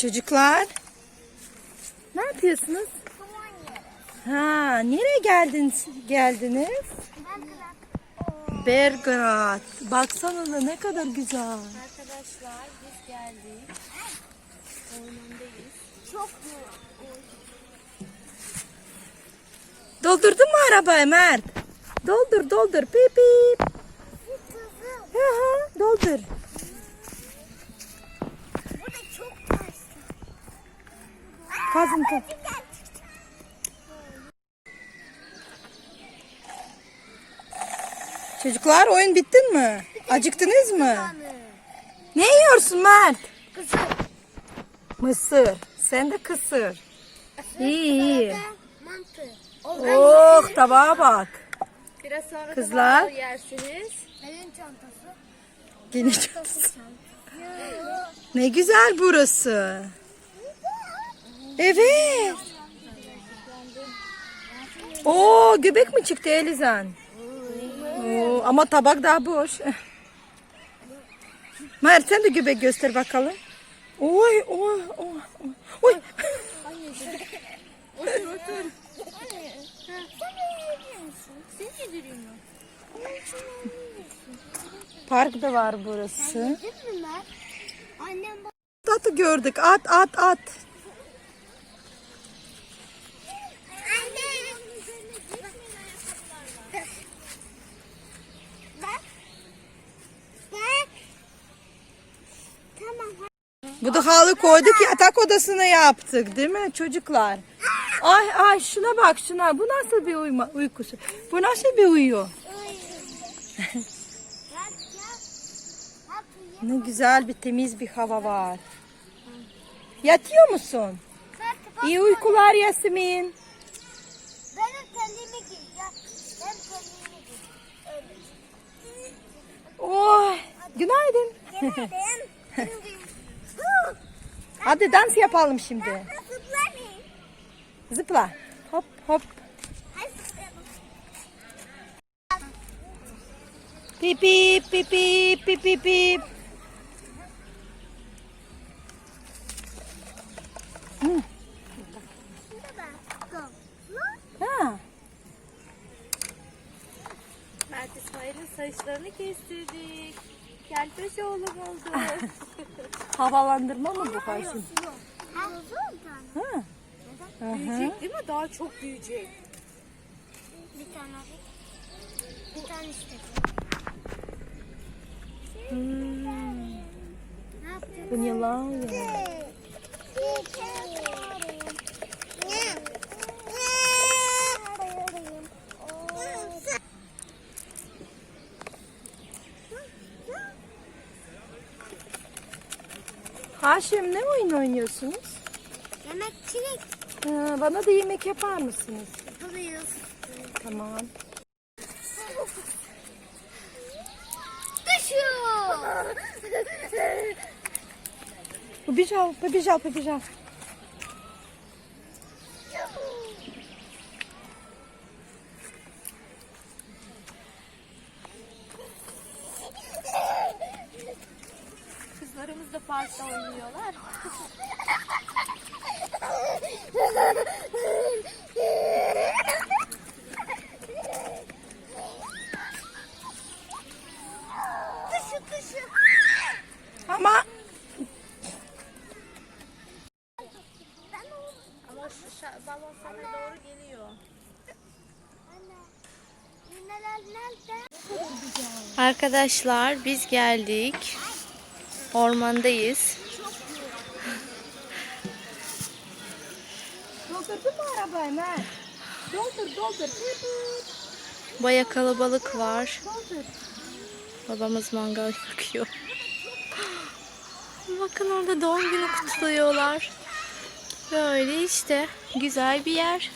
Çocuklar. Ne yapıyorsunuz? Ha, nereye geldiniz? Geldiniz? Belgrad. Baksana da ne kadar güzel. Arkadaşlar biz geldik. Ormandayız. Çok Doldurdun mu arabayı Mert? Doldur doldur. Pip pip. Hı hı, doldur. Bu da çok taşlı. Kazın kaz. Çocuklar oyun bittin mi? Acıktınız mı? Ne yiyorsun Mert? Kızım. Mısır. Sen de kısır. İyi iyi. Mantı. Oh tabağa bak. Biraz sonra Kızlar. yersiniz. Benim çantası. Gene çantası. Ne güzel burası. Evet. Oo göbek mi çıktı Elizan? Oo, ama tabak daha boş. Mert sen de göbek göster bakalım. Oy oy oy. oy. Otur otur. Park da var burası. Atı gördük. At at at. Anne. Bak. Bak. Tamam. Bu da halı koyduk yatak odasını yaptık değil mi çocuklar? Ay ay şuna bak şuna. Bu nasıl bir uyuma, uykusu? Bu nasıl bir uyuyor? Ne güzel bir temiz bir hava var. Yatıyor musun? İyi uykular Yasmin. Benim giy. Ben giy. Oh, günaydın. Günaydın. Hadi dans yapalım şimdi. Zıpla. Hop hop. Pip pip pip pip pip pip pip. Ha. Mert İsmail'in saçlarını kestirdik. Kelpeş oğlum oldu. Havalandırma mı bu karşın? Ha. Hı. büyüyecek değil mi? Daha çok büyüyecek. Bir tane Bir tane istedim. Hmm. Ne? Bu yılan ya. Haşim ne oyun oynuyorsunuz? Yemek çilek Ha, bana da yemek yapar mısınız? yapılıyoruz. Tamam. Düşüyor. Побежал, побежал, побежал. Kızlarımız da parkta oynuyorlar. Dışı dışı. Ama Ama şu şa- balon sana doğru geliyor. Arkadaşlar biz geldik. Ormandayız. doldurdun mu arabayı Mert? Doldur, doldur. Baya kalabalık var. Doldur. Babamız mangal yakıyor. Bakın orada doğum günü kutluyorlar. Böyle işte güzel bir yer.